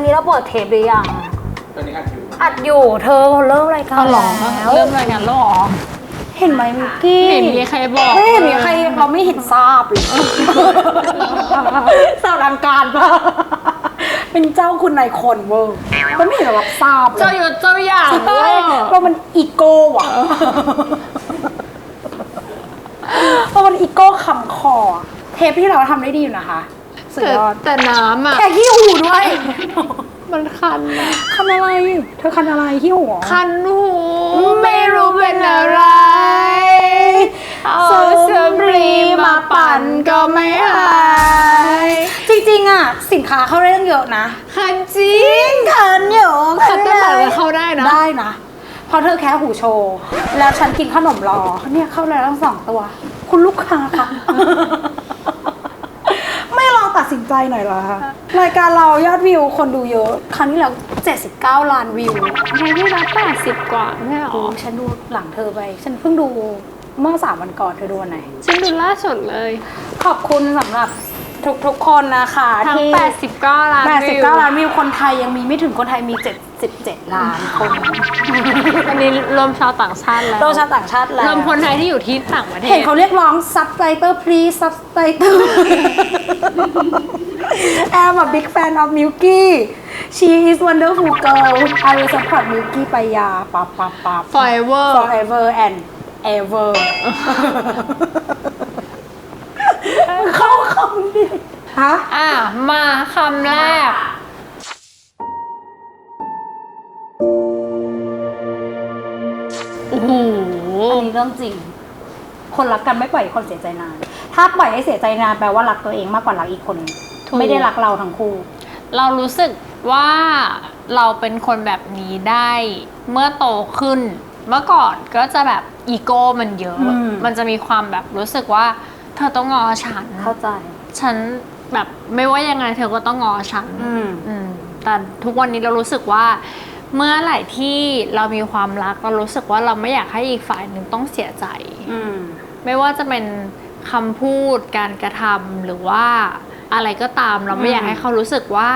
นนี้เราเปิดเทปหรือยัง ตอนนี้อัดอยู่อัดอยู่เธอเริ่มรายการเอาหรอแล้วเริ่มรายงานแล้วเหรอเห็นไหมมิกกี้เห็นมีใครบอกไม่เห็นมีใครเราไม่เห็นทราบเลยสาวดังการปะเป็นเจ้าคุณนายคนเวอร์มันไม่เห็นเรารับทราบเลเจ้ายยศเจ้าอย่างใช่เวอร์เรามันอีโก้อะเรามันอีโก้คำคอ เทปที่เราทำได้ดีอยู่นะคะ สุดแต่ยอดแต่น้ำอะ แค่ขี้หูด้วย มันคันอะคันอะไร เธอคันอะไรขี้หูเหรอ คันหูไม่รู้เป็นอะไรเอาซื้อสำลีมาปั่นก็ไม่หายจริงๆอะสินค้าเข้าได้ตั้งเยอะนะคันจริงคันเยอะคันตั้งแต่เราเข้าได้นะ ได้นะเพราะเธอแค่หูโชว์ แล้วฉันกินขนมรอเนี่ยเข้าเลยทั้งสองตัว คุณลูกค้าค่ะไม่ลอง ตัดสินใจหน่อยเหรอคะรายการเรายอดวิวคนดูเยอะ ครั้งที่แล้ว79 ล้านวิวในที่รับแปดสิบกว่าไม่ใช่หรโอ้อฉันดูหลังเธอไป ฉันเพิ่งดูเมื่อสามวันก่อนเธอดูวันไหน ฉันดูล่าสุดเลย ขอบคุณสำหรับ ทุกๆคนนะคะทั้ง ที่ 89 ล้านวิว89 ล้านวิวคนไทยยังมีไม่ถึงคนไทยมี 77 ล้านคนอันนี้รวมชาวต่างชาติแล้วเราชาวต่างชาติแล้วรวมคนไทยที่อยู่ที่ต่างประเทศ เห็นเขาเรียกร้อง subtitle please subtitle I'm a big fan of Milky she is wonderful girl I will support Milky ไปยาปับปับปับ Forever forever and ever เข้าคำ ดิฮะอะ มาคำแรก โอ้โหอันนี้เรื่องจริง คนรักกันไม่ปล่อยให้คนเสียใจนาน ถ้าปล่อยให้เสียใจนานแปลว่ารักตัวเองมากกว่ารักอีกคน ถูก ไม่ได้รักเราทั้งคู่ เรารู้สึกว่าเราเป็นคนแบบนี้ได้เมื่อโตขึ้น เมื่อก่อนก็จะแบบอีโก้มันเยอะ อืม มันจะมีความแบบรู้สึกว่า เธอต้องงอฉัน เข้าใจ ฉัน แบบไม่ว่ายังไงเธอก็ต้องงอฉันอืม อืมแต่ทุกวันนี้เรารู้สึกว่า เมื่อไหร่ที่เรามีความรักเรารู้สึกว่าเราไม่อยากให้อีกฝ่ายหนึ่งต้องเสียใจ อืม ไม่ว่าจะเป็นคำพูดการกระทำหรือว่า อะไรก็ตามเราไม่อยากอืมให้เขารู้สึกว่า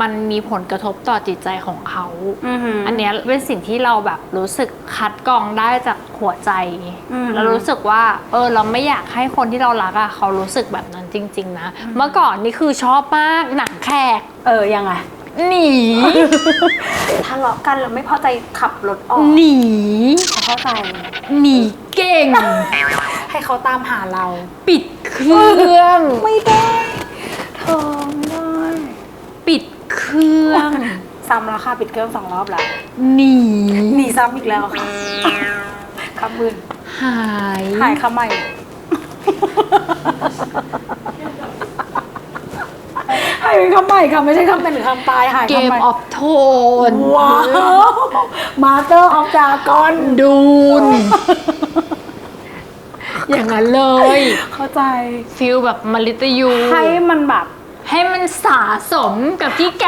มันมีผลกระทบต่อจิตใจของเขาอือหืออันเนี้ยเป็นสิ่งที่เราแบบรู้สึกคัดกรองได้จากหัวใจอืมแล้วรู้สึกว่า เออ เราไม่อยากให้คนที่เรารักอะเขารู้สึกแบบนั้นจริง ๆ นะ เมื่อก่อนนี่คือชอบมากหนังแขก เออ ยังไงหนีทะเลาะกันแล้วไม่พอใจขับรถออกหนีเขาเข้าใจหนีเก่ง ให้เขาตามหาเรา ปิดเครื่องไม่ได้ เธอไม่ได้ ปิดเครื่อง ซ้ำแล้วค่ะ ปิดเครื่องสองรอบแล้ว หนีหนีซ้ำอีกแล้วค่ะคำมืนหายหายคำใหม่ หายเป็นคำใหม่ค่ะ ไม่ใช่คำเป็นหรือคำตายหายเกคำมใหม่ออฟโทนว้าวมาเตอร์ออฟดากอน ดูน อย่างนั้นเลยเข้าใจฟิลแบบมลิตยูให้มันแบบ ให้มันสะสมกับที่แก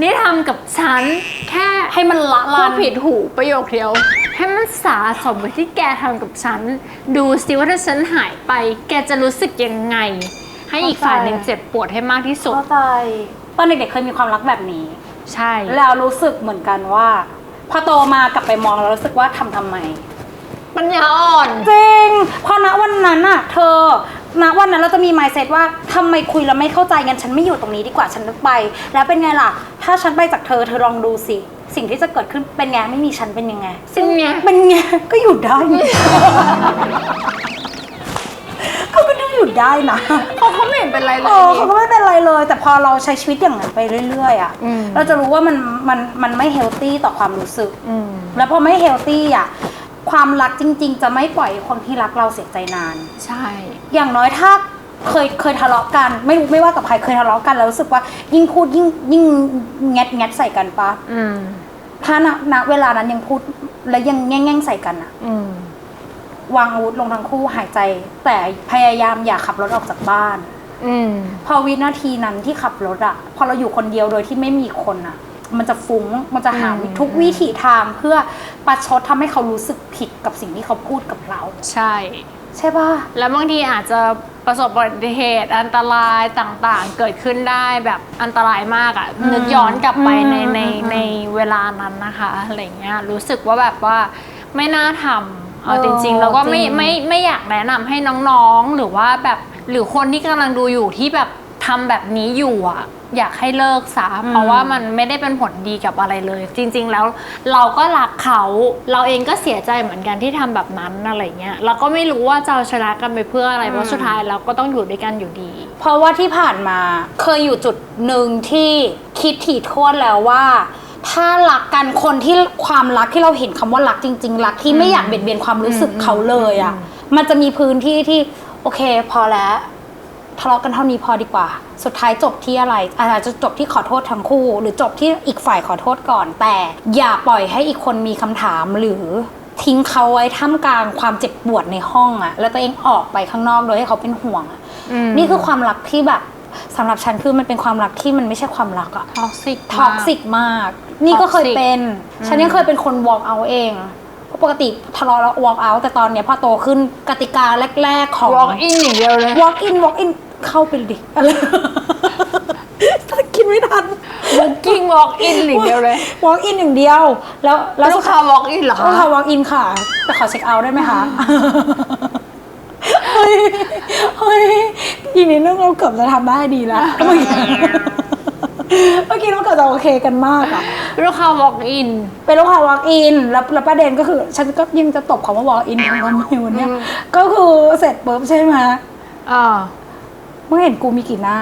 ได้ทำกับฉันแค่ให้มันละพูลาดนผิดหูประโยคเดียว ให้มันสะสมกับที่แกทำกับฉัน ดูสิว่าถ้าฉันหายไป แกจะรู้สึกยังไง ให้อีกฝ่ายหนึ่งเจ็บปวดให้มากที่สุดเข้าใจตอนเด็กๆเคยมีความรักแบบนี้ ใช่ แล้วรู้สึกเหมือนกันว่า พอโตมากลับไปมองแล้วรู้สึกว่าทำทำไม ปัญญาอ่อน จริงเพราะณวันนั้นอะเธอณวันนั้นเราจะมี mindset ว่าทำไมคุยแล้วไม่เข้าใจงั้นฉันไม่อยู่ตรงนี้ดีกว่าฉันนึกไป แล้วเป็นไงล่ะ ถ้าฉันไปจากเธอเธอลองดูสิ สิ่งที่จะเกิดขึ้นเป็นไงไม่มีฉันเป็นยังไงเป็นไง เป็นไงก็อยู่ได้ก็ไม่ได้อยู่ได้นะเพราะเขาไม่เห็นเป็นไรเลเอยอเขาก็ไม่เป็นไรเลย แต่พอเราใช้ชีวิตอย่างนั้นไปเรื่อยๆอะอืมเราจะรู้ว่ามันมันมันไม่เฮลตี้ต่อความรู้สึกอืมแล้วพอไม่เฮลตี้อะ ความรักจริง ๆ จะไม่ปล่อยให้คนที่รักเราเสียใจนาน ใช่ อย่างน้อยถ้าเคยเคยทะเลาะกัน ไม่รู้ไม่ว่ากับใครเคยทะเลาะกันแล้วรู้สึกว่ายิ่งพูดยิ่งยิ่งแงดแงดใส่กันปะอืมถ้าณณเวลานั้นยังพูดและยังแง่งแง่งใส่กันอะอืมวางอาวุธลงทั้งคู่หายใจ แต่พยายามอย่าขับรถออกจากบ้าน อืมพอวินาทีนั้นที่ขับรถอะพอเราอยู่คนเดียวโดยที่ไม่มีคนอะ มันจะฟุ้ง มันจะหาอืมทุกวิถีทางเพื่อประชดทำให้เขารู้สึกผิดกับสิ่งที่เขาพูดกับเรา ใช่ใใช่ป่ะ แล้วบางทีอาจจะประสบอุบัติเหตุอันตรายต่างๆ เกิดขึ้นได้แบบอันตรายมากอะ่ะอืมนึกย้อนกลับไปในอืมในอืมในเวลานั้นนะคะอะไรเงี้ยรู้สึกว่าแบบว่าไม่น่าทำเอาเออจริงๆแล้วก็ไม่จริงไม่ไม่อยากแนะนำให้น้องๆหรือว่าแบบหรือคนที่กำลังดูอยู่ที่แบบ ทำแบบนี้อยู่อะอยากให้เลิกซะเพราะว่ามันไม่ได้เป็นผลดีกับอะไรเลย จริง ๆ แล้วเราก็รักเขา เราเองก็เสียใจเหมือนกันที่ทำแบบนั้นอะไรเงี้ยเราก็ไม่รู้ว่าจะเอาชนะกันไปเพื่ออะไรเพราะสุดท้ายเราก็ต้องอยู่ด้วยกันอยู่ดี เพราะว่าที่ผ่านมาเคยอยู่จุดหนึ่งที่คิดถี่ถ้วนแล้วว่า ถ้ารักกันคนที่ความรักที่เราเห็นคำว่ารักจริง ๆ รักที่ไม่อยากเบียดเบียนความรู้สึกเขาเลยอะ่ะ มันจะมีพื้นที่ที่โอเค พอแล้ว ทะเลาะกันเท่านี้พอดีกว่า สุดท้ายจบที่อะไร อาจจะจบที่ขอโทษทั้งคู่ หรือจบที่อีกฝ่ายขอโทษก่อน แต่อย่าปล่อยให้อีกคนมีคำถามหรือทิ้งเขาไว้ท่ามกลางความเจ็บปวดในห้องอะแล้วตัวเองออกไปข้างนอกโดยให้เขาเป็นห่วงอะอืมนี่คือความรักที่แบบสำหรับฉันคือมันเป็นความรักที่มันไม่ใช่ความรักอะท็อกซิกท็อกซิกมาก นี่ก็เคย Toxic เป็น ฉันยังเคยเป็นคน walk out เองเพราะปกติทะเลาะแล้ว walk out แต่ตอนเนี้ยพอโตขึ้นกติกาแรก ๆ ของวอล์กอินอย่างเดียวเลย walk in walk in เข้าไปดิอะไรคิดไม่ทันบุ๊กิ้งวอล์กอินอย่างเดียวเลย walk in อย่างเดียว แล้วแล้วลูกค้าวอล์กอินเหรอลูกคะค้า walk in ค่ะ แต่ขอเช็คเอาท์ได้ไหมคะเฮ้ยเฮ้ยอีกนิดนึงเราเกือบจะทำได้ดีแล้วเมื่อกี้เมื่อกี้เราเกือบจะโอเคกันมากอะลูกค้าวอล์กอินเป็นลูกค้า walk in แล้วแล้วประเด็นก็คือ ฉันก็ยังจะตบคำว่า walk in ของมันอยู่เนี่ยอืมก็คือเสร็จปุ๊บใช่ไหมอ่าเมื่อเห็นกูมีกี่หน้า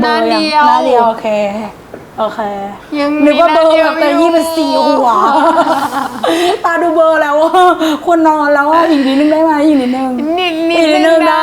หน้าเดียวหน้าเดียวโอเค โอเคยังนึกว่าเบอร์มีหแบน้าบเดีแต่ยวยี่เป็นสี่หัว ตาดูเบอร์แล้วว่าควรนอนแล้วว่าอีกนิดนึงได้ไหมอีกนิดนึงนิดนิอีดกนิดนึนึงงได้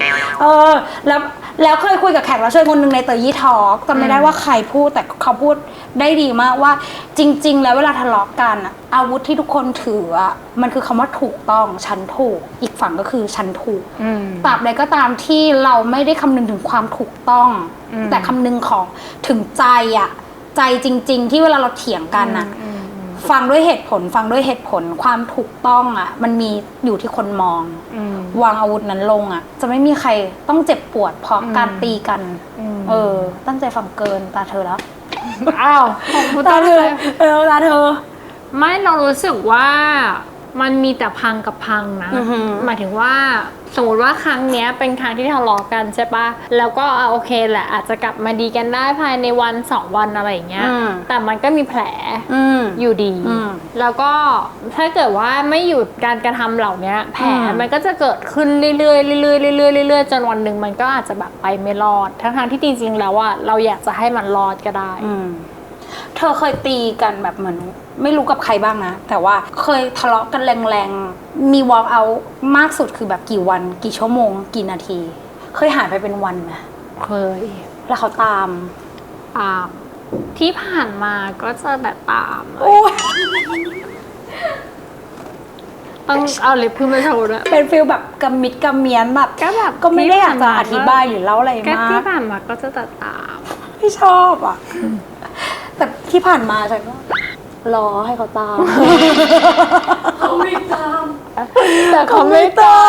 ได้ เออ แล้ว แล้วเคยคุยกับแขกรับเชิญคนหนึ่งในเตยยี่ทอกจำไม่ได้ว่าใครพูดแต่เขาพูดได้ดีมากว่าจริง ๆ แล้วเวลาทะเลาะกันอะอาวุธที่ทุกคนถืออะมันคือคำว่าถูกต้องฉันถูก อีกฝั่งก็คือฉันถูกอืมตราบใดก็ตามที่เราไม่ได้คำนึงถึงความถูกต้องอืมแต่คำนึงของถึงใจอะใจจริง ๆ ที่เวลาเราเถียงกันอะอืมอืม ฟังด้วยเหตุผลฟังด้วยเหตุผลความถูกต้องอะมันมีอยู่ที่คนมอง อืม วางอาวุธนั้นลงอะจะไม่มีใครต้องเจ็บปวดเพราะอืมการตีกัน อืม เออ ตั้งใจฟังเกินตาเธอแล้วอ้าวของคุณตาตาเธเธออเออตาเธอ ไม่เรารู้สึกว่า มันมีแต่พังกับพังนะ อือหือ หมายถึงว่าสมมติว่าครั้งเนี้ยเป็นครั้งที่ทะเลาะกันใช่ปะแล้วก็อะโอเคแหละ อาจจะกลับมาดีกันได้ภายในวันสองวันอะไรอย่างเงี้ย อืม แต่มันก็มีแผล อืม อยู่ดี อืมแล้วก็ถ้าเกิดว่าไม่หยุดการกระทำเหล่านี้แผลอืม มันก็จะเกิดขึ้นเรื่อยๆเรื่อยๆเรื่อยๆเรื่อยๆจนวันหนึ่งมันก็อาจจะแบบไปไม่รอด ทั้งๆที่จริงๆแล้วอะเราอยากจะให้มันรอดก็ได้ อืม เธอเคยตีกันแบบเหมือนไม่รู้กับใครบ้างนะ แต่ว่าเคยทะเลาะกันแรงๆ มี walk out มากสุดคือแบบกี่วัน กี่ชั่วโมง กี่นาที เคยหายไปเป็นวันไหมเคย แล้วเขาตามตามที่ผ่านมาก็จะแบบตามโอ้ยต้องเอาเล็บขึ้นมาโชว์ด้วยเป็นฟิลแบบกำมิดกำเมียนแบบก็แบบก็ไม่ได้อยากจะอธิบายหรือเล่าอะไรก็มาที่กผ่านมาก็จะตัดตามไม่ชอบอะ แต่ที่ผ่านมาฉันก็รอให้เขาตาม เขาไม่ตาม แต่เขาไม่ตา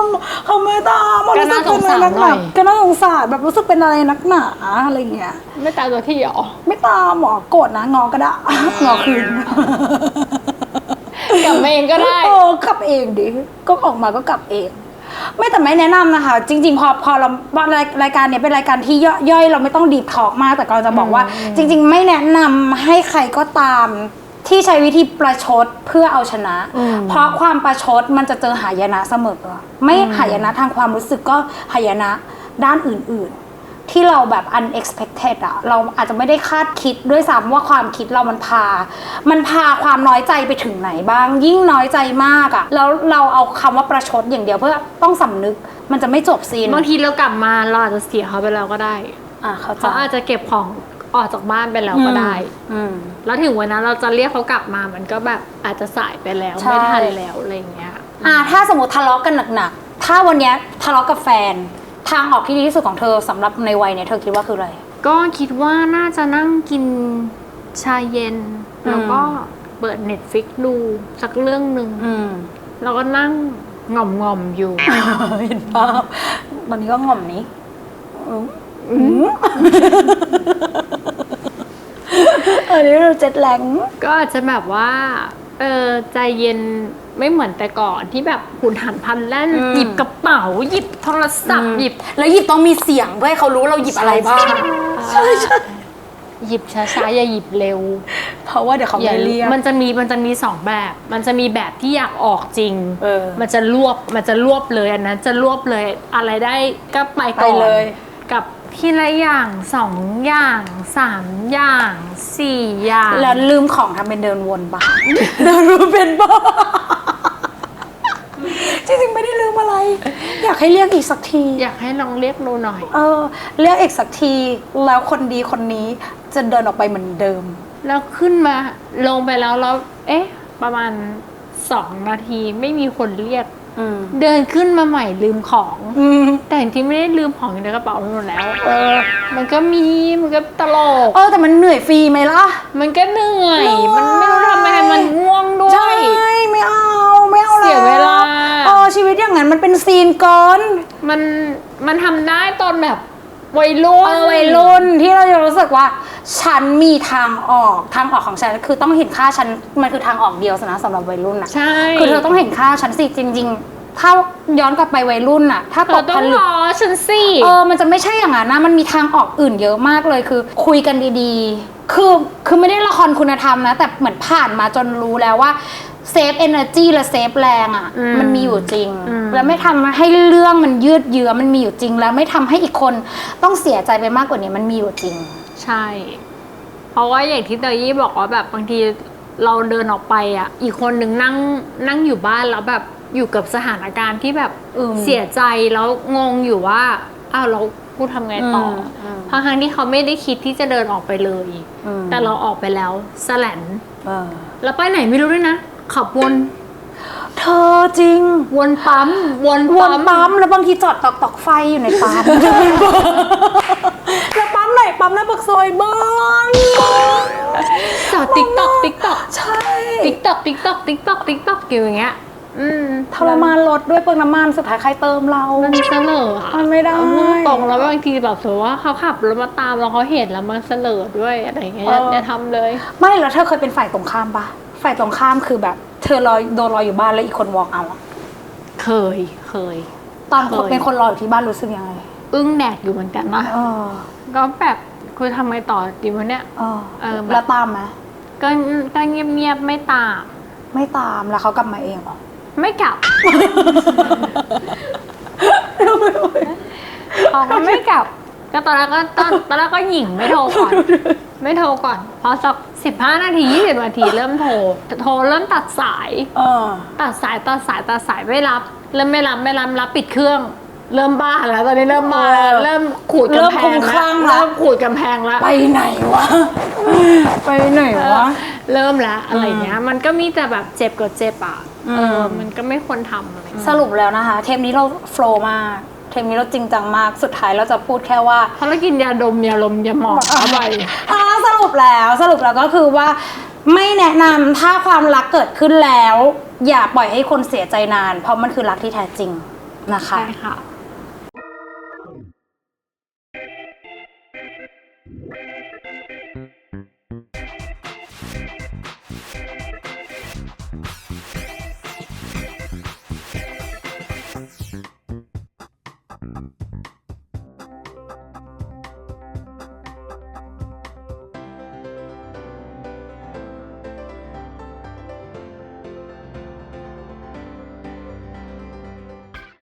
มเขาไม่ตามก็น่าสงสารนักหหน่นาอย ก็น่าสงสารแบบรู้สึกเป็นอะไรนักหนาอะไรเงี้ย ไม่ตามตัวที่หรอ ไม่ตามหมอโกรธนะงอก็ได้งอคืนกลับมาเองก็ได้เออกลับเองดิ ก็ออกมาก็กลับเอง ไม่แต่ไม่แนะนำนะคะ จริง ๆ พอพอเราว่ารายรายการเนี้ยเป็นรายการที่ย่อยย่อยเราไม่ต้องดีทอกมากแต่ก็จะบอกว่า จริง ๆ ไม่แนะนำให้ใครก็ตามที่ใช้วิธีประชดเพื่อเอาชนะอืมเพราะความประชดมันจะเจอหายนะเสมอไม่หายนะทางความรู้สึกก็หายนะด้านอื่น ๆ ที่เราแบบ unexpected อะเราอาจจะไม่ได้คาดคิดด้วยซ้ำว่าความคิดเรามันพา มันพาความน้อยใจไปถึงไหนบ้าง ยิ่งน้อยใจมากอะแล้วเราเอาคำว่าประชดอย่างเดียวเพื่อต้องสำนึกมันจะไม่จบซีนบางทีเรากลับมาเราอาจจะเสียเขาไปแล้วก็ได้อะเขาใจเขาอาจจะเก็บของออกจากบ้านไปแล้วก็ได้ อืม แล้วถึงวันนั้นเราจะเรียกเขากลับมามันก็แบบอาจจะสายไปแล้วใช่ ไม่ทันแล้วอะไรอย่างเงี้ย อะถ้าสมมติทะเลาะกันหนักๆ ถ้าวันเนี้ยทะเลาะกับแฟน ทางออกที่ดีที่สุดของเธอสำหรับในวัยเนี้ยเธอคิดว่าคืออะไร ก็คิดว่าน่าจะนั่งกินชาเย็นแล้วก็เปิดเน็ตฟิกดูสักเรื่องหนึ่งอืม แล้วก็นั่งง่อมง่อมๆอยู่ เห็นภาพตอนนี้ก็ง่อมนี้อืมอันนี้เราเจ็ดแรงก็อาจจะแบบว่า เออใจเย็น ไม่เหมือนแต่ก่อนที่แบบหุนหันพลันแล่นหยิบกระเป๋า หยิบโทรศัพท์หยิบแล้วหยิบต้องมีเสียงเพื่อให้เขารู้เราหยิบอะไรบ้าง ใช่ใช่หยิบช้าๆอย่าหยิบเร็วเพราะว่าเดี๋ยวเขาอย่าไม่เรียก มันจะมีมันจะมีสองแบบ มันจะมีแบบที่อยากออกจริงเออ มันจะรวบมันจะรวบเลยอันนั้นจะรวบเลยอะไรได้ก็ไปก่อนไปเลย กับทีละอย่างสองอย่างสามอย่างสี่อย่างแล้วลืมของทำเป็นเดินวนบ้า เดินวนเป็นบ้าจริงๆไม่ได้ลืม อะไรอยากให้เรียกอีกสักที อยากให้ลองเรียกดูหน่อย เออ เรียกอีกสักที แล้วคนดีคนนี้จะเดินออกไปเหมือนเดิม แล้วขึ้นมาลงไปแล้วแล้ว เอ๊ะ ประมาณสองนาทีไม่มีคนเรียก อืม เดินขึ้นมาใหม่ลืมของ อืม แต่จริงๆไม่ได้ลืมของอยู่ในกระเป๋าไปหมดแล้ว เออ มันก็มี มันก็ตลก เออแต่มันเหนื่อยฟรีไหมล่ะ มันก็เหนื่อยเหนื่อยมันไม่รู้ทำยังไงมันง่วงด้ว ใช่ ย ไม่เอา ไม่เอา เสียเวลา เอ อชีวิตอย่างนั้นมันเป็นซีนเกินมันมันทำได้ตอนแบบวัยรุ่น เออวัยรุ่นที่เราจะรู้สึกว่า ฉันมีทางออกทางออกของฉันคือต้องเห็นค่าฉันมันคือทางออกเดียวสนะสำหรับวัยรุ่นอะใช่คือเธอต้องเห็นค่าฉันสิจริง ๆ ถ้าย้อนกลับไปวัยรุ่นอะถ้าเธตอกต้ผองลึรก อฉันสิ เออ มันจะไม่ใช่อย่างนั้นนะ มันมีทางออกอื่นเยอะมากเลย คือ คุยกันดีๆ คือ คือไม่ได้ละครคุณธรรมนะ แต่เหมือนผ่านมาจนรู้แล้วว่า เซฟเอเนอร์จีและเซฟแรงอะ่ะมันมีอยู่จริงแล้วไม่ทำให้เรื่องมันยืดเยื้อมันมีอยู่จริง แล้วไม่ทำให้อีกคนต้องเสียใจไปมากกว่านี้มันมีอยู่จริง ใช่ เพราะว่าอย่างที่เตยยี่บอกว่าแบบบางทีเราเดินออกไปอะ อีกคนนึงนั่งนั่งอยู่บ้านแล้วแบบอยู่กับสถานการณ์ที่แบบอืมเสียใจแล้วงงอยู่ว่า อ้าวเรากูทำไงต่ออมอืมทั้งๆที่เขาไม่ได้คิดที่จะเดินออกไปเลย อืมแต่เราออกไปแล้วสแลนเออ แล้วไปไหนไม่รู้ด้วยนะ ขับวนเธอจริง วนปั๊มวนวปั๊นมปั๊มแล้วบางทีจอดตอกตอกไฟอยู่ในปั๊ม แล้วปั๊มไหนปั๊มหน้าปากซอยบ้านจอดติ๊กตอกติ๊กตอกใช่ติ๊กตอกติ๊กตอกติ๊กตอกติ๊กตอกอยู่อย่างเงี้ยอืมทรมานรถด้วยเปลืองน้ำมันสุดท้ายใครเติมเรา มันเสลออะมันไม่ได้เอาพูตรงแล้วบางทีแบบสมมติว่าเขาขับรถมาตามแล้วเขาเห็นแล้วมันเสลอด้วยอะไรอย่างเงี้ยอย่าอย่าทำเลย ไม่แล้วเธอเคยเป็นฝ่ายตรงข้ามปะ ฝ่ายตรงข้ามคือแบบ เธอรอโดนรออยู่บ้านแล้วอีกคนวอล์กเอาอะเคยเคย ตอนเคย เป็นคนรออยู่ที่บ้านรู้สึกยังไงอึ้งแดกอยู่เหมือนกันนะเออก็แบบคือทำไงต่อดีวะเนี่ย เออเออแบบ แล้วตามไหมก็ก็เงียบๆไม่ตามไม่ตามแล้วเขากลับมาเองเหรอไม่กลับเขาก็ไม่กลับ ก็ตอนแรกก็ตอนตอนแรกก็หยิ่งไม่โทรก่อน ไม่โทรก่อน พอสักสิบห้านาทียี่สิบนาทีเริ่มโทร โทรเริ่มตัดสาย เออ ตัดสายตัดสายตัดสายไม่รับ เริ่มไม่รับไม่รับรับปิดเครื่อง เริ่มบ้าแล้วตอนนี้เริ่มมาเออเริ่มขูดเริ่กำมแพคลุ้งมคลั่แล้วงละ เริ่มขูดกำแพงแล้วไปไหนวะ ไปไหนวะ เริ่มแล้วอะไรเงี้ย มันก็มีแต่แบบเจ็บกับเจ็บอะอืมเออมันก็ไม่ควรทำอะไรสรุปแล้วนะคะ เทปนี้เราโฟล์มาก มีราจริงจังมากสุดท้ายเราจะพูดแค่ว่า เพาเรากินยาดมยาลมยาหมอกอะไรสรุปแล้วสรุปแล้วก็คือว่า ไม่แนะนำถ้าความรักเกิดขึ้นแล้ว อย่าปล่อยให้คนเสียใจนาน เพราะมันคือรักที่แท้จริงนะคะ ใช่ค่ะ